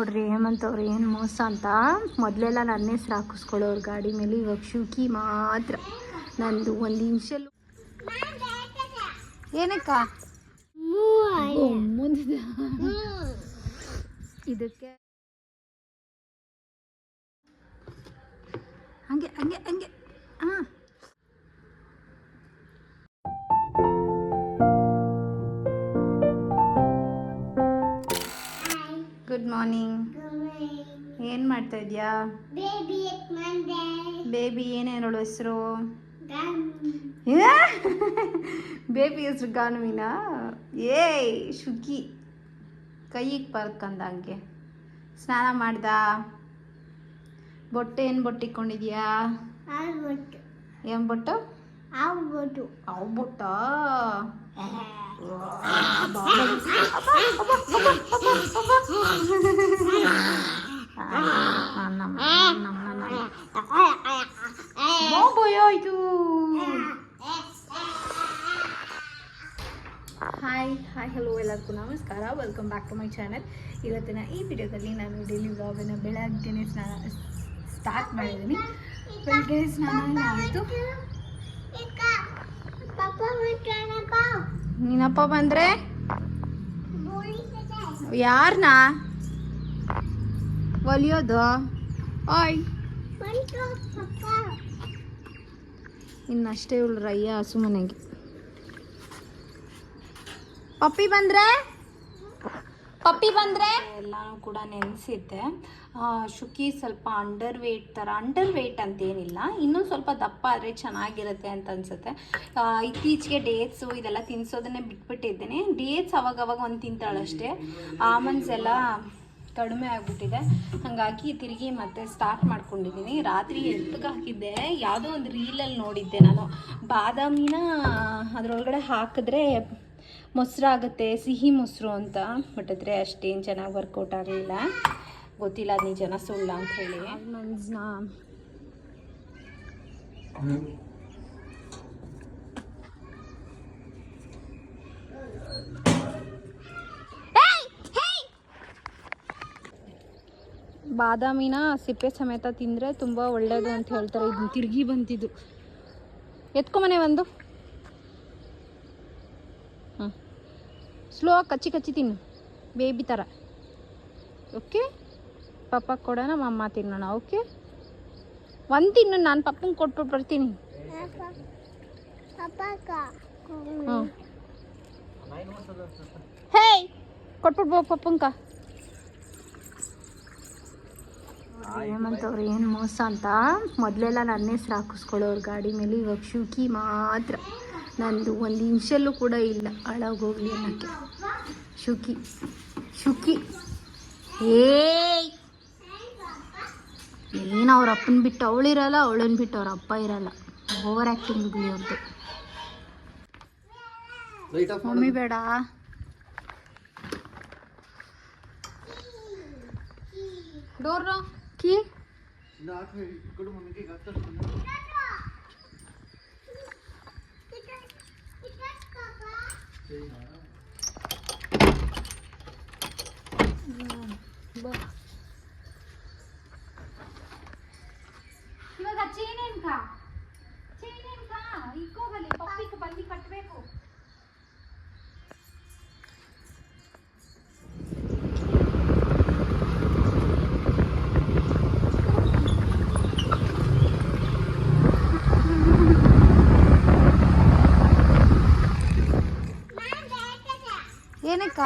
ನೋಡ್ರಿ ಹೇಮಂತ್ ಅವ್ರು, ಏನು ಮೋಸ ಅಂತ. ಮೊದಲೆಲ್ಲ ನನ್ನ ಹೆಸ್ರು ಹಾಕಿಸ್ಕೊಳ್ಳೋರು ಗಾಡಿ ಮೇಲೆ ಇವಾಗ ಶುಕಿ ಮಾತ್ರ. ನಂದು ಒಂದು ಇಂಚಲ್ಲೂ ಏನಕ್ಕ? ಮುಂದಿದ. ಇದಕ್ಕೆ ಹಂಗೆ ಹಂಗೆ ಹಂಗೆ. ಹಾಂ ಮಾರ್ನಿಂಗ್ ಏನು ಮಾಡ್ತಾ ಇದೆಯಾ? ಬೇಬಿ ಏನೇನು ಹೇಳೋ ಹೆಸರು. ಬೇಬಿ ಹೆಸರು ಗಾನುವಿನ ಏಯ್ ಶುಕಿ ಕೈಗೆ ಪರ್ಕಂದಂಗೆ ಸ್ನಾನ ಮಾಡ್ದ? ಬೊಟ್ಟೆ ಏನು ಬೊಟ್ಟಿಕೊಂಡಿದ್ಯಾ? ಏನು ಬೊಟ್ಟು? ಆಗ್ಬಿಟ್ಟು ಅವು ಬೊಟ್ಟ ಆಯ್ತು ಹಾಯ್ ಹಾಯ್ ಹಲೋ ಎಲ್ಲರಿಗೂ ನಮಸ್ಕಾರ. Welcome back to my channel ಇವತ್ತಿನ ಈ ವಿಡಿಯೋದಲ್ಲಿ ನಾನು ಡೈಲಿ ವ್ಲಾಗನ್ನು ಬೆಳಗ್ಗೆನೇ ಸ್ನಾನ ಸ್ಟಾರ್ಟ್ ಮಾಡಿದ್ದೀನಿ. ಬೆಳಗ್ಗೆ ಸ್ನಾನ ಆಯಿತು. ನಿನ್ನಪ್ಪ ಬಂದ್ರೆ? ಯಾರನ್ನ ಒಲಿಯೋದು? ಓಯ್. ಇನ್ನಷ್ಟೇ ಇವಳು ರಯ್ಯ ಹಸು ಮನೆಗೆ. ಪಪ್ಪಿ ಬಂದ್ರೆ? ಪಪ್ಪಿ ಬಂದ್ರೆ? ಎಲ್ಲಾನು ಕೂಡ ನೆನೆಸಿದ್ದೆ. ಶುಕಿ ಸ್ವಲ್ಪ ಅಂಡರ್ ವೇಟ್ ಥರ ಅಂಡರ್ ವೇಟ್ ಅಂತೇನಿಲ್ಲ, ಇನ್ನೂ ಸ್ವಲ್ಪ ದಪ್ಪ ಆದರೆ ಚೆನ್ನಾಗಿರುತ್ತೆ ಅಂತ ಅನ್ಸುತ್ತೆ. ಇತ್ತೀಚೆಗೆ ಡೇಟ್ಸು ಇದೆಲ್ಲ ತಿನ್ಸೋದನ್ನೇ ಬಿಟ್ಬಿಟ್ಟಿದ್ದೇನೆ. ಡೇಟ್ಸ್ ಅವಾಗ ಅವಾಗ ಒಂದು ತಿಂತಾಳಷ್ಟೇ. ಆಮಂಡ್ಸ್ ಎಲ್ಲ ಕಡಿಮೆ ಆಗಿಬಿಟ್ಟಿದೆ. ಹಾಗಾಗಿ ತಿರುಗಿ ಮತ್ತೆ ಸ್ಟಾರ್ಟ್ ಮಾಡ್ಕೊಂಡಿದ್ದೀನಿ. ರಾತ್ರಿ ಎಲ್ತ್ಗೆ ಹಾಕಿದ್ದೆ. ಯಾವುದೋ ಒಂದು ರೀಲಲ್ಲಿ ನೋಡಿದ್ದೆ ನಾನು. ಬಾದಾಮಿನ ಅದರೊಳಗಡೆ ಹಾಕಿದ್ರೆ ಮೊಸರಾಗುತ್ತೆ ಸಿಹಿ ಮೊಸರು ಅಂತ. ಬಟ್ ಆದರೆ ಅಷ್ಟೇನು ಚೆನ್ನಾಗಿ ವರ್ಕೌಟ್ ಆಗಲಿಲ್ಲ. ಗೊತ್ತಿಲ್ಲ ಅದು ನಿಜನ ಸುಳ್ಳ ಅಂತ ಹೇಳಿ. ಆಲ್ಮಂಡ್ಸ್ನ ಬಾದಾಮಿನ ಸಿಪ್ಪೆ ಸಮೇತ ತಿಂದರೆ ತುಂಬ ಒಳ್ಳೆಯದು ಅಂತ ಹೇಳ್ತಾರೆ. ಇದನ್ನ ತಿರುಗಿ ಬಂತಿದ್ದು. ಎತ್ಕೊಂಬನೆ ಒಂದು ಸ್ಲೋ ಕಚ್ಚಿ ಕಚ್ಚಿ ತಿನ್ನು. ಬೇಬಿ ಥರ ಓಕೆ ಪಪ್ಪ ಕೊಡೋಣ ಮಮ್ಮ ತಿನ್ನೋಣ ಓಕೆ ಒಂದು ತಿನ್ನು, ನಾನು ಪಪ್ಪಂಗೆ ಕೊಟ್ಬಿಟ್ಟು ಬರ್ತೀನಿ. ಹೇ. ಹೇಯ್ ಪಪ್ಪಂಕ. ಹೇಮಂತವ್ರು, ಏನು ಮೋಸ ಅಂತ? ಮೊದಲೆಲ್ಲ ನನ್ನ ಹೆಸ್ರು ಹಾಕಿಸ್ಕೊಳ್ಳೋರು ಗಾಡಿ ಮೇಲೆ, ಇವಾಗ ಶುಕಿ ಮಾತ್ರ. ನಂದು ಒಂದು ಇಂಚಲ್ಲೂ ಕೂಡ ಇಲ್ಲ. ಹಾಳಾಗೋಗ್ಲಿ ಅನ್ನೋಕ್ಕೆ. ಶುಕಿ ಶುಕಿ. ಏಯ್! ಏನು ಅವ್ರ ಅಪ್ಪನ ಬಿಟ್ಟು ಅವಳಿರಲ್ಲ ಅವಳನ್ನ ಬಿಟ್ಟು ಅವ್ರ ಅಪ್ಪ ಇರಲ್ಲ. ಓವರ್ ಆ್ಯಕ್ಟಿಂಗ್ ಅವ್ರದ್ದು ಮಮ್ಮಿ ಬೇಡ. Door key. ಇವಾಗ ಏನಕ್ಕ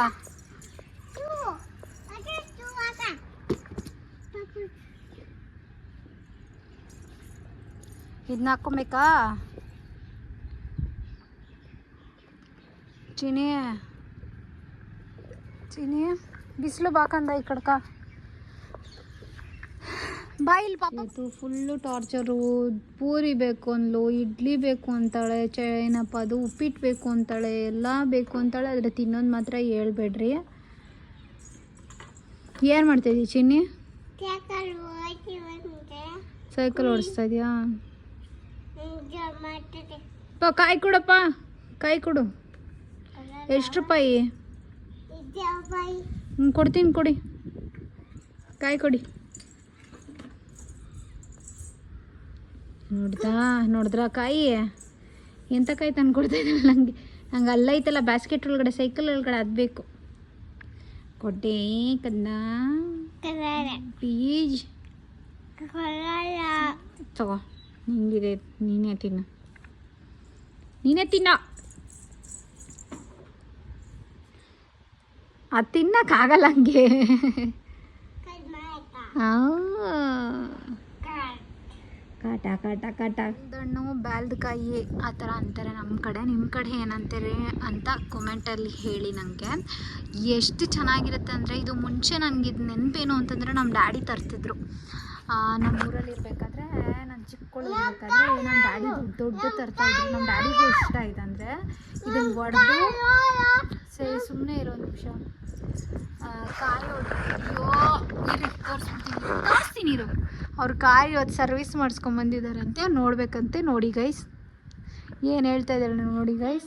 ಇದನ್ನ ಹಾಕ್ಕೊಬೇಕಾ ಚಿನಿ ಚಿನಿ ಬಿಸಿಲು ಬಾಕಂದ ಈ ಕಡ್ಕ ಬಾಯಿಲ್ ಪಾಪ. ಫುಲ್ಲು ಟಾರ್ಚರು ಪೂರಿ ಬೇಕು ಅಂದ್ಲು ಇಡ್ಲಿ ಬೇಕು ಅಂತಾಳೆ ಚ ಏನಪ್ಪ ಅದು ಉಪ್ಪಿಟ್ಟು ಬೇಕು ಅಂತಾಳೆ ಎಲ್ಲ ಬೇಕು ಅಂತಾಳೆ. ಆದರೆ ತಿನ್ನೋದು ಮಾತ್ರ ಹೇಳ್ಬೇಡ್ರಿ. ಏನು ಮಾಡ್ತಾಯಿದ್ದೀವಿ ಚಿನ್ನಿ? ಸೈಕಲ್ ಓಡಿಸ್ತಾ ಇದೆಯಾ? ಪ ಕಾಯಿ ಕೊಡಪ್ಪ. ಕಾಯಿ ಕೊಡು. ಎಷ್ಟು ರೂಪಾಯಿ? ಹ್ಞೂ ಕೊಡ್ತೀನಿ ಕೊಡಿ. ಕಾಯಿ ಕೊಡಿ. ನೋಡ್ದಾ ನೋಡಿದ್ರ ಕಾಯಿ? ಎಂಥ ಕಾಯಿ ತಂದು ಕೊಡ್ತಾ ಇದ್ದಾಳೆ ನನಗೆ ನಂಗೆ ಅಲ್ಲ ಐತಲ್ಲ ಬ್ಯಾಸ್ಕೆಟ್ ಒಳಗಡೆ ಸೈಕಲ್ ಒಳಗಡೆ ಅದು ಬೇಕು. ಕೊಟ್ಟೆ ಕನ್ನ ಕಲರ ತಗೋ ನಿಂಗಿದೆ ನೀನೇ ತಿನ್ನ. ನೀನೇ ತಿನ್ನ. ಅದು ತಿನ್ನಕ್ಕಾಗಲ್ಲ ಹಂಗೆ. ಆ. ದಣ್ಣು ಬ್ಯಾಲ್ದಕಾಯಿ ಆ ಥರ ಅಂತಾರೆ ನಮ್ಮ ಕಡೆ. ನಿಮ್ಮ ಕಡೆ ಏನಂತಾರೆ ಅಂತ ಕೊಮೆಂಟಲ್ಲಿ ಹೇಳಿ ನನಗೆ ಎಷ್ಟು ಚೆನ್ನಾಗಿರುತ್ತೆ ಅಂದರೆ ಇದು ಮುಂಚೆ ನನಗೆ ಇದು ನೆನಪೇನು ಅಂತಂದರೆ ನಮ್ಮ ಡ್ಯಾಡಿ ತರ್ತಿದ್ರು. ನಮ್ಮ ಊರಲ್ಲಿ ಇರಬೇಕಾದ್ರೆ ನಾನು ಚಿಕ್ಕಳಿರ್ಬೇಕಾದ್ರೆ ನಮ್ಮ ಡ್ಯಾಡಿ ದೊಡ್ಡ ತರ್ತಾ ಇದ್ರು. ನಮ್ಮ ಡ್ಯಾಡಿಗೂ ಇಷ್ಟ ಇದಂದರೆ ಇದನ್ನು ಒಡೆದು ಸರಿ ಸುಮ್ಮನೆ ಇರೋ ನಿಮಿಷ. ಕಾಯಿ ಅಯ್ಯೋ ತೋರಿಸ್ಬಿಡ್ತೀನಿ. ಅವ್ರು ಕಾಯಿ ಇವತ್ತು ಸರ್ವಿಸ್ ಮಾಡಿಸ್ಕೊಂಬಂದಿದ್ದಾರಂತೆ ನೋಡ್ಬೇಕಂತೆ ನೋಡಿ ಗೈಸ್ ಏನು ಹೇಳ್ತಾ ಇದ್ದಾರೆ ನೋಡಿ ಗೈಸ್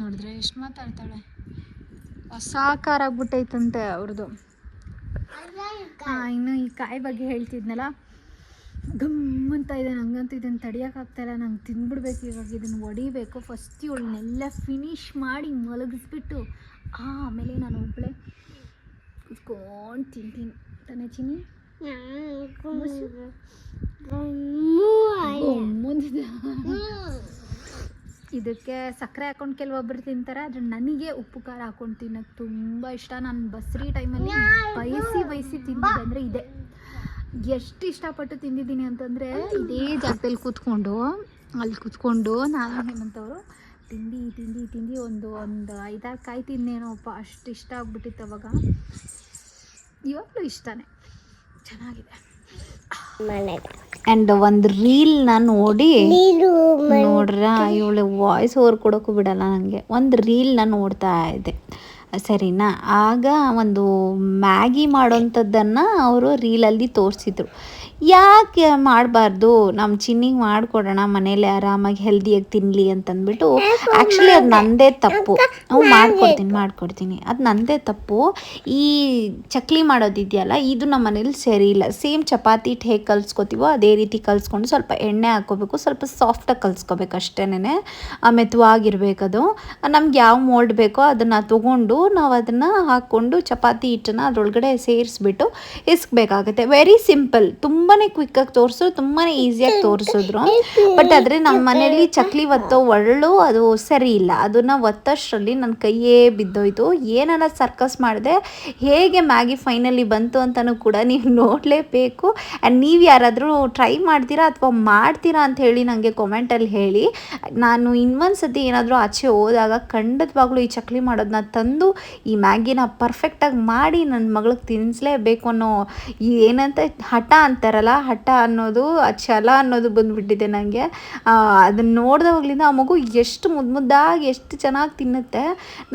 ನೋಡಿದ್ರೆ ಎಷ್ಟು ಮಾತಾಡ್ತಾಳೆ. ಹೊಸ ಕಾರ್ ಆಗ್ಬಿಟ್ಟೈತಂತೆ ಅವ್ರದ್ದು ಹಾಂ ಇನ್ನು ಈ ಕಾಯಿ ಬಗ್ಗೆ ಹೇಳ್ತಿದ್ನಲ್ಲ. ಗಮ್ ಅಂತ ಇದೆ ನಂಗಂತೂ ಇದನ್ನು ತಡಿಯೋಕ್ಕಾಗ್ತಾಯಿಲ್ಲ ನಂಗೆ ತಿಂದ್ಬಿಡ್ಬೇಕು ಇವಾಗ ಇದನ್ನು ಹೊಡಿಬೇಕು ಫಸ್ಟ್ ಇವಳನ್ನೆಲ್ಲ ಫಿನಿಶ್ ಮಾಡಿ ಮಲಗಿಸ್ಬಿಟ್ಟು ಆಮೇಲೆ ನಾನು ಒಬ್ಬಳೆ ಕೂತ್ಕೊಂಡು ತಿಂತೀನಿ. ತಾನೇ ಚಿನ್ನಿ? ಇದಕ್ಕೆ ಸಕ್ಕರೆ ಹಾಕೊಂಡು ಕೆಲವೊಬ್ಬರು ತಿಂತಾರೆ ಆದರೆ ನನಗೆ ಉಪ್ಪು ಖಾರ ಹಾಕೊಂಡು ತಿನ್ನೋಕ್ಕೆ ತುಂಬ ಇಷ್ಟ. ನಾನು ಬಸ್ರಿ ಟೈಮಲ್ಲಿ ಬಯಸಿ ಬಯಸಿ ತಿಂದಿದ್ದೆ ಅಂದರೆ ಇದೆ. ಎಷ್ಟು ಇಷ್ಟಪಟ್ಟು ತಿಂದಿದ್ದೀನಿ ಅಂತಂದರೆ ಇದೇ ಜಾಗದಲ್ಲಿ ಕೂತ್ಕೊಂಡು ಅಲ್ಲಿ ಕೂತ್ಕೊಂಡು ನಾನು ಹೇಮಂತವರು ತಿಂಡಿ ತಿಂಡಿ ತಿಂಡಿ ಒಂದು ಒಂದು ಐದಾರು ಕಾಯಿ ತಿಂದೇನೋಪ್ಪ ಅಷ್ಟು ಇಷ್ಟ ಆಗ್ಬಿಟ್ಟಿತ್ತು ಅವಾಗ. ಇವಾಗಲೂ ಇಷ್ಟನೇ. ಚೆನ್ನಾಗಿದೆ. ಆ್ಯಂಡ್ ಒಂದು ರೀಲ್ನ ನೋಡಿ ನೋಡ್ರ ಇವಳು ವಾಯ್ಸ್ ಓವರ್ ಕೊಡೋಕ್ಕೂ ಬಿಡಲ್ಲ ನನಗೆ ಒಂದು ರೀಲ್ನ ನೋಡ್ತಾ ಇದ್ದೆ. ಸರಿನಾ? ಆಗ ಒಂದು ಮ್ಯಾಗಿ ಮಾಡೋಂಥದ್ದನ್ನು ಅವರು ರೀಲಲ್ಲಿ ತೋರಿಸಿದ್ರು. ಯಾಕೆ ಮಾಡಬಾರ್ದು? ನಮ್ಮ ಚಿನ್ನಿಗೆ ಮಾಡಿಕೊಡೋಣ ಮನೇಲಿ ಆರಾಮಾಗಿ ಹೆಲ್ದಿಯಾಗಿ ತಿನ್ನಲಿ ಅಂತಂದ್ಬಿಟ್ಟು ಆ್ಯಕ್ಚುಲಿ ಅದು ನಂದೇ ತಪ್ಪು. ಹ್ಞೂ ಮಾಡ್ಕೊಡ್ತೀನಿ ಮಾಡ್ಕೊಡ್ತೀನಿ. ಅದು ನಂದೇ ತಪ್ಪು. ಈ ಚಕ್ಲಿ ಮಾಡೋದಿದೆಯಲ್ಲ ಇದು ನಮ್ಮ ಮನೇಲಿ ಸರಿ ಇಲ್ಲ. ಸೇಮ್ ಚಪಾತಿ ಹಿಟ್ಟು ಹೇಗೆ ಕಲಿಸ್ಕೊತೀವೋ ಅದೇ ರೀತಿ ಕಲಿಸ್ಕೊಂಡು ಸ್ವಲ್ಪ ಎಣ್ಣೆ ಹಾಕ್ಕೋಬೇಕು ಸ್ವಲ್ಪ ಸಾಫ್ಟಾಗಿ ಕಲಿಸ್ಕೋಬೇಕು ಅಷ್ಟೇನೆ ಮೆತುವಾಗಿರ್ಬೇಕದು ಅದು ನಮ್ಗೆ ಯಾವ ಮೋಲ್ಡ್ ಬೇಕೋ ಅದನ್ನು ತೊಗೊಂಡು ನಾವು ಅದನ್ನು ಹಾಕ್ಕೊಂಡು ಚಪಾತಿ ಹಿಟ್ಟನ್ನು ಅದರೊಳಗಡೆ ಸೇರಿಸ್ಬಿಟ್ಟು ಇಸ್ಕಬೇಕಾಗುತ್ತೆ ವೆರಿ ಸಿಂಪಲ್ ತುಂಬಾ ಕ್ವಿಕ್ಕಾಗಿ ತೋರಿಸಿದ್ರು ತುಂಬಾ ಈಸಿಯಾಗಿ ತೋರಿಸಿದ್ರು. ಬಟ್ ಆದರೆ ನಮ್ಮ ಮನೇಲಿ ಚಕ್ಲಿ ಒತ್ತೋ ಒಳ್ಳು ಅದು ಸರಿ ಇಲ್ಲ. ಅದನ್ನು ಒತ್ತಷ್ಟರಲ್ಲಿ ನನ್ನ ಕೈಯೇ ಬಿದ್ದೋಯ್ತು. ಏನಾರ ಸರ್ಕಸ್ ಮಾಡಿದೆ, ಹೇಗೆ ಮ್ಯಾಗಿ ಫೈನಲಿ ಬಂತು ಅಂತಲೂ ಕೂಡ ನೀವು ನೋಡಲೇಬೇಕು. ಆ್ಯಂಡ್ ನೀವು ಯಾರಾದರೂ ಟ್ರೈ ಮಾಡ್ತೀರಾ ಅಥವಾ ಮಾಡ್ತೀರಾ ಅಂತ ಹೇಳಿ ನನಗೆ ಕೊಮೆಂಟಲ್ಲಿ ಹೇಳಿ. ನಾನು ಇನ್ನೊಂದು ಸತಿ ಏನಾದರೂ ಆಚೆ ಹೋದಾಗ ಖಂಡಿತವಾಗ್ಲೂ ಈ ಚಕ್ಲಿ ಮಾಡೋದನ್ನ ತಂದು, ಈ ಮ್ಯಾಗಿನ ಪರ್ಫೆಕ್ಟಾಗಿ ಮಾಡಿ ನನ್ನ ಮಗಳಿಗೆ ತಿನ್ನಿಸ್ಲೇಬೇಕು ಅನ್ನೋ ಏನಂತ ಹಠ ಅಂತಾರಲ್ಲ ಹಠ ಅನ್ನೋದು, ಆ ಛಲ ಅನ್ನೋದು ಬಂದುಬಿಟ್ಟಿದೆ ನನಗೆ ಅದನ್ನು ನೋಡಿದವಾಗ್ಲಿಂದ ಆ ಮಗು ಎಷ್ಟು ಮುದ್ದು ಮುದ್ದಾಗಿ ಎಷ್ಟು ಚೆನ್ನಾಗಿ ತಿನ್ನುತ್ತೆ.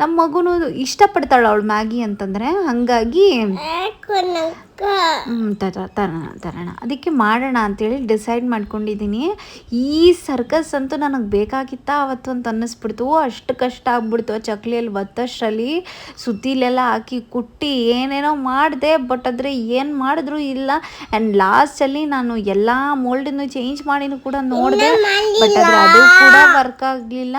ನಮ್ಮ ಮಗುನೂ ಇಷ್ಟಪಡ್ತಾಳೆ ಅವಳು ಮ್ಯಾಗಿ ಅಂತಂದರೆ. ಹಾಗಾಗಿ ಹ್ಮ್, ತರ ತರೋಣ ತರೋಣ. ಅದಕ್ಕೆ ಮಾಡೋಣ ಅಂತೇಳಿ ಡಿಸೈಡ್ ಮಾಡ್ಕೊಂಡಿದ್ದೀನಿ. ಈ ಸರ್ಕಸ್ ಅಂತೂ ನನಗೆ ಬೇಕಾಗಿತ್ತ ಅವತ್ತು ಅಂತ ಅನ್ನಿಸ್ಬಿಡ್ತು ಅಷ್ಟು ಕಷ್ಟ ಆಗ್ಬಿಡ್ತು ಆ ಚಕ್ಲಿಯಲ್ಲಿ ಒತ್ತಷ್ಟರಲ್ಲಿ. ಸುತ್ತಿಲೆಲ್ಲ ಹಾಕಿ ಕುಟ್ಟಿ ಏನೇನೋ ಮಾಡಿದೆ ಬಟ್ ಆದರೆ ಏನು ಮಾಡಿದ್ರು ಇಲ್ಲ. ಆ್ಯಂಡ್ ಲಾಸ್ಟಲ್ಲಿ ನಾನು ಎಲ್ಲ ಮೋಲ್ಡನ್ನು ಚೇಂಜ್ ಮಾಡಿನೂ ಕೂಡ ನೋಡಿದೆ ಬಟ್ ಆದರೆ ಅದು ಕೂಡ ವರ್ಕ್ ಆಗಲಿಲ್ಲ.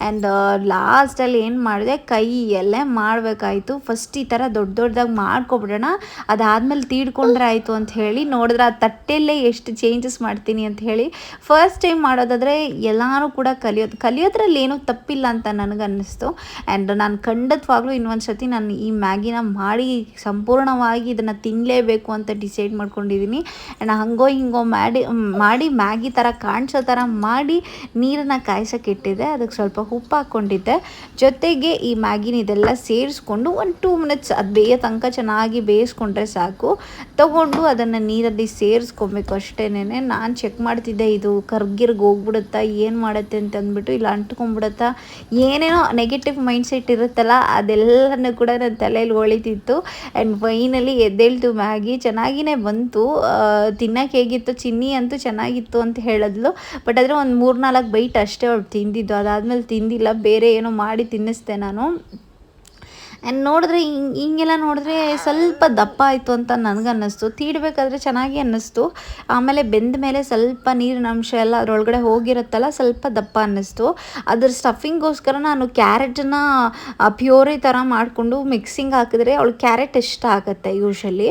ಆ್ಯಂಡ್ ಲಾಸ್ಟಲ್ಲಿ ಏನು ಮಾಡಿದೆ ಕೈಯಲ್ಲೇ ಮಾಡಬೇಕಾಯಿತು. ಫಸ್ಟ್ ಈ ಥರ ದೊಡ್ಡ ದೊಡ್ಡದಾಗಿ ಮಾಡ್ಕೊಬಿಡೋಣ. ಅದಾದಮೇಲೆ ತೀಡ್ಕೊಂಡ್ರೆ ಆಯಿತು ಅಂತ ಹೇಳಿ ನೋಡಿದ್ರೆ ಆ ತಟ್ಟೆಯಲ್ಲೇ ಎಷ್ಟು ಚೇಂಜಸ್ ಮಾಡ್ತೀನಿ ಅಂತ ಹೇಳಿ ಫಸ್ಟ್ ಟೈಮ್ ಮಾಡೋದಾದರೆ ಎಲ್ಲರೂ ಕೂಡ ಕಲಿಯೋದು, ಕಲಿಯೋದ್ರಲ್ಲಿ ಏನೂ ತಪ್ಪಿಲ್ಲ ಅಂತ ನನಗೆ ಅನ್ನಿಸ್ತು ಆ್ಯಂಡ್ ನಾನು ಖಂಡಿತವಾಗ್ಲೂ ಇನ್ನೊಂದು ಸತಿ ನಾನು ಈ ಮ್ಯಾಗಿನ ಮಾಡಿ ಸಂಪೂರ್ಣವಾಗಿ ಇದನ್ನು ತಿನ್ನಲೇಬೇಕು ಅಂತ ಡಿಸೈಡ್ ಮಾಡ್ಕೊಂಡಿದ್ದೀನಿ ಆ್ಯಂಡ್ ಹಂಗೋ ಹಿಂಗೋ ಮಾಡಿ ಮಾಡಿ ಮ್ಯಾಗಿ ಥರ ಕಾಣಿಸೋ ಥರ ಮಾಡಿ ನೀರನ್ನು ಕಾಯ್ಸೋಕೆ ಇಟ್ಟಿದ್ದೆ. ಅದಕ್ಕೆ ಸ್ವಲ್ಪ ಉಪ್ಪು ಹಾಕ್ಕೊಂಡಿದ್ದೆ. ಜೊತೆಗೆ ಈ ಮ್ಯಾಗಿನ ಇದೆಲ್ಲ ಸೇರಿಸ್ಕೊಂಡು ಒಂದು ಟೂ ಮಿನಿಟ್ಸ್ ಅದು ಬೇಯೋ ತನಕ ಚೆನ್ನಾಗಿ ಬೇಯಿಸ್ಕೊಂಡ್ರೆ ಸಾಕು. ತಗೊಂಡು ಅದನ್ನು ನೀರಲ್ಲಿ ಸೇರಿಸ್ಕೊಬೇಕು ಅಷ್ಟೇ ನಾನು ಚೆಕ್ ಮಾಡ್ತಿದ್ದೆ, ಇದು ಕರ್ಗಿರ್ಗೆ ಹೋಗ್ಬಿಡುತ್ತಾ, ಏನು ಮಾಡುತ್ತೆ ಅಂತ ಅಂದ್ಬಿಟ್ಟು ಇಲ್ಲ ಅಂಟ್ಕೊಂಡ್ಬಿಡುತ್ತಾ. ಏನೇನೋ ನೆಗೆಟಿವ್ ಮೈಂಡ್ಸೆಟ್ ಇರುತ್ತಲ್ಲ, ಅದೆಲ್ಲನೂ ಕೂಡ ನನ್ನ ತಲೆಯಲ್ಲಿ ಹೊಳಿತಿತ್ತು ಆ್ಯಂಡ್ ಫೈನಲಿ ಎದ್ದೇಳ್ತು ಮ್ಯಾಗಿ. ಚೆನ್ನಾಗಿನೇ ಬಂತು. ತಿನ್ನಕ್ಕೆ ಹೇಗಿತ್ತು? ಚಿನ್ನಿ ಅಂತೂ ಚೆನ್ನಾಗಿತ್ತು ಅಂತ ಹೇಳಿದ್ಲು. ಬಟ್ ಆದರೆ ಒಂದು ಮೂರು ನಾಲ್ಕು ಬೈಟ್ ಅಷ್ಟೇ ಅವಳು ತಿಂದಿದ್ದು. ಅದಾದಮೇಲೆ ತಿಂದಿಲ್ಲ, ಬೇರೆ ಏನೋ ಮಾಡಿ ತಿನ್ನಿಸ್ದೆ ನಾನು. ಆ್ಯಂಡ್ ನೋಡಿದ್ರೆ ಹಿಂಗೆ ಹಿಂಗೆಲ್ಲ ನೋಡಿದ್ರೆ ಸ್ವಲ್ಪ ದಪ್ಪ ಆಯಿತು ಅಂತ ನನಗನ್ನಿಸ್ತು ತೀಡಬೇಕಾದ್ರೆ ಚೆನ್ನಾಗಿ ಅನ್ನಿಸ್ತು. ಆಮೇಲೆ ಬೆಂದ ಮೇಲೆ ಸ್ವಲ್ಪ ನೀರಿನ ಅಂಶ ಎಲ್ಲ ಅದರೊಳಗಡೆ ಹೋಗಿರುತ್ತಲ್ಲ ಸ್ವಲ್ಪ ದಪ್ಪ ಅನ್ನಿಸ್ತು. ಅದ್ರ ಸ್ಟಫಿಂಗೋಸ್ಕರ ನಾನು ಕ್ಯಾರೆಟನ್ನ ಪ್ಯೂರಿ ಥರ ಮಾಡಿಕೊಂಡು ಮಿಕ್ಸಿಂಗ್ ಹಾಕಿದ್ರೆ ಅವಳು ಕ್ಯಾರೆಟ್ ಇಷ್ಟ ಆಗುತ್ತೆ ಯೂಶಲಿ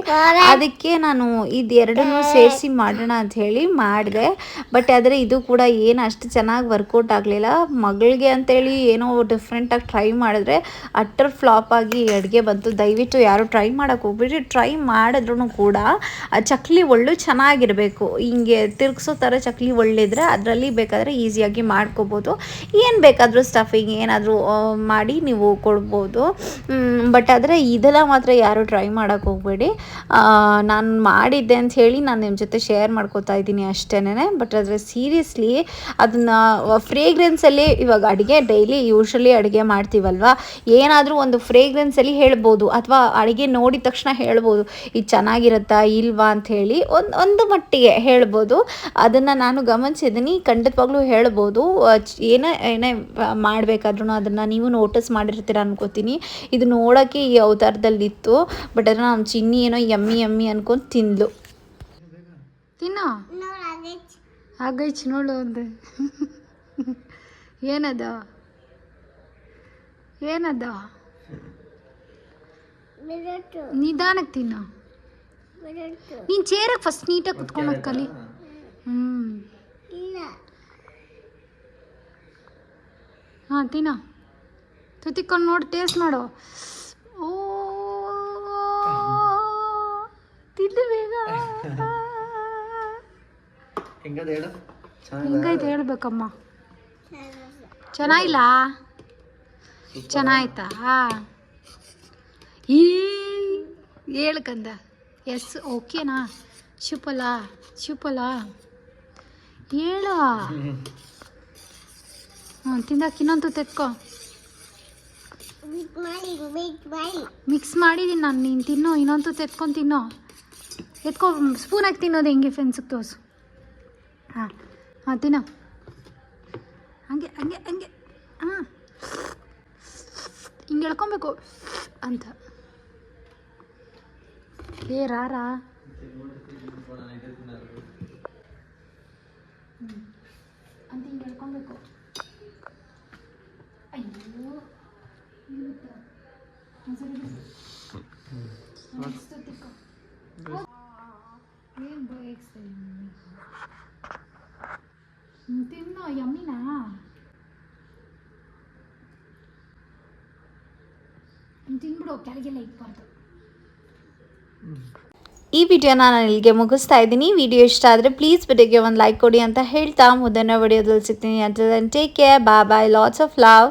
ಅದಕ್ಕೆ ನಾನು ಇದು ಎರಡನ್ನೂ ಸೇರಿಸಿ ಮಾಡೋಣ ಅಂತ ಹೇಳಿ ಮಾಡಿದೆ. ಬಟ್ ಆದರೆ ಇದು ಕೂಡ ಏನು ಅಷ್ಟು ಚೆನ್ನಾಗಿ ವರ್ಕೌಟ್ ಆಗಲಿಲ್ಲ. ಮಗಳಿಗೆ ಅಂತೇಳಿ ಏನೋ ಡಿಫ್ರೆಂಟಾಗಿ ಟ್ರೈ ಮಾಡಿದ್ರೆ ಅಟ್ಟರ್ ಫ್ಲಾಪ್ ಆಗಿ ಅಡುಗೆ ಬಂತು. ದಯವಿಟ್ಟು ಯಾರು ಟ್ರೈ ಮಾಡೋಕೆ ಹೋಗ್ಬಿಟ್ಟು ಟ್ರೈ ಮಾಡಿದ್ರು ಕೂಡ ಆ ಚಕ್ಲಿ ಒಳ್ಳು ಚೆನ್ನಾಗಿರಬೇಕು. ಹಿಂಗೆ ತಿರುಗಿಸೋ ಥರ ಚಕ್ಲಿ ಒಳ್ಳಿದ್ರೆ ಅದರಲ್ಲಿ ಬೇಕಾದರೆ ಈಸಿಯಾಗಿ ಮಾಡ್ಕೋಬೋದು. ಏನು ಬೇಕಾದರೂ ಸ್ಟಫಿಂಗ್ ಏನಾದರೂ ಮಾಡಿ ನೀವು ಕೊಡ್ಬೋದು. ಬಟ್ ಆದರೆ ಇದೆಲ್ಲ ಮಾತ್ರ ಯಾರು ಟ್ರೈ ಮಾಡೋಕೆ ಹೋಗಬೇಡಿ. ನಾನು ಮಾಡಿದ್ದೆ ಅಂತ ಹೇಳಿ ನಾನು ನಿಮ್ಮ ಜೊತೆ ಶೇರ್ ಮಾಡ್ಕೋತಾ ಇದ್ದೀನಿ ಅಷ್ಟೇನೆ ಬಟ್ ಆದರೆ ಸೀರಿಯಸ್ಲಿ ಅದನ್ನು ಫ್ರೇಗ್ರೆನ್ಸಲ್ಲಿ ಇವಾಗ ಅಡುಗೆ ಡೈಲಿ ಯೂಶ್ವಲಿ ಅಡುಗೆ ಮಾಡ್ತೀವಲ್ವ? ಏನಾದರೂ ಒಂದು ಫ್ರೇಗ್ರೆನ್ಸಲ್ಲಿ ಹೇಳ್ಬೋದು ಅಥವಾ ಅಡುಗೆ ನೋಡಿದ ತಕ್ಷಣ ಹೇಳ್ಬೋದು, ಇದು ಚೆನ್ನಾಗಿರುತ್ತಾ, ಇಲ್ವಾ? ಅಂತ ಹೇಳಿ ಒಂದು ಒಂದು ಮಟ್ಟಿಗೆ ಹೇಳ್ಬೋದು. ಅದನ್ನು ನಾನು ಗಮನಿಸಿದ್ದೀನಿ ಖಂಡಿತವಾಗ್ಲೂ ಹೇಳ್ಬೋದು. ಏನೇ ಏನೇ ಮಾಡಬೇಕಾದ್ರೂ ಅದನ್ನು ನೀವು ನೋಟಿಸ್ ಮಾಡಿರ್ತೀರ ಅನ್ಕೋತೀನಿ. ಇದು ನೋಡೋಕ್ಕೆ ಈ ಅವತಾರದಲ್ಲಿತ್ತು ಬಟ್ ಅದನ್ನು ನಮ್ಮ ಚಿನ್ನಿ ಏನೋ ಯಮ್ಮಿ ಯಮ್ಮಿ ಅನ್ಕೊಂಡು ತಿಂದ್ಲು. ತಿನ್ನೋ? ಆಗೈಚ್ ನೋಡು ಅಂದೆ. ಏನದ? ಏನದ? ನಿಧಾನಕ್ಕೆ ತಿನ್ನ. ನೀನು ಚೇರಾಗ ಫಸ್ಟ್ ನೀಟಾಗಿ ಕುತ್ಕೊಂಡು ಕಲಿ. ಹ್ಞೂ ಇಲ್ಲ ಹಾಂ ತಿನ್ನ. ತುತಿಕೊಂಡು ನೋಡಿ ಟೇಸ್ಟ್ ಮಾಡು. ಓ ತಿಂದು ಬೇಗ. ಹಿಂಗೈತೆ ಹೇಳ್ಬೇಕಮ್ಮ. ಚೆನ್ನಾಗಿಲ್ಲ? ಚೆನ್ನಾಯ್ತಾ? ಈ ಹೇಳ್ಕಂದ ಎಸ್ ಓಕೆನಾ ಶುಪಲ ಶುಪಲ ಹೇಳು ಹ್ಞೂ ತಿಂದಕ್ಕೆ ಇನ್ನೊಂದು ತೆತ್ಕೊ ಮಿಕ್ಸ್ ಮಾಡಿದ್ದೀನಿ ನಾನು ನೀನು ತಿನ್ನೋ ಇನ್ನೊಂದು ತೆತ್ಕೊಂಡು ತಿನ್ನೋ. ಎತ್ಕೊ ಸ್ಪೂನ್ ಹಾಕಿ ತಿನ್ನೋದು ಹೆಂಗೆ ಫ್ರೆಂಡ್ಸಿಗೆ ತೋರಿಸು. ಹಾಂ ಹಾಂ ತಿನ್ನೋ. ಹಂಗೆ ಹಂಗೆ ಹಂಗೆ. ಹಾಂ. ಹಿಂಗೆ ಹೇಳ್ಕೊಬೇಕು ಅಂತ. ಬಿಡು. ಒಂದಿಷ್ಟು ತಿಕ್ಕೋ. ಏನ್ ಬಯಸ್ತಾ ಇದ್ದೀನಿ? ಹ್ಮ್, ತಿನ್ನೋ ಯಮ್ಮಿನಾ ಹ್ಮ್, ತಿನ್ಬಿಡು ಕೆಳಗೆಲ್ಲ ಇಕ್ಬಾರ್ದು ಈ ವಿಡಿಯೋ ನಾನು ಇಲ್ಲಿಗೆ ಮುಗಿಸ್ತಾ ಇದ್ದೀನಿ. ವಿಡಿಯೋ ಇಷ್ಟ ಆದರೆ ಪ್ಲೀಸ್ ವಿಡಿಯೋಗೆ ಒಂದು ಲೈಕ್ ಕೊಡಿ ಅಂತ ಹೇಳ್ತಾ. ಮುಂದಿನ ವಿಡಿಯೋದಲ್ಲಿ ಸಿಗ್ತೀನಿ. ಅಂತ ಟೇಕ್ ಕೇರ್ ಬಾ ಬಾಯ್ ಲಾಟ್ಸ್ ಆಫ್ ಲವ್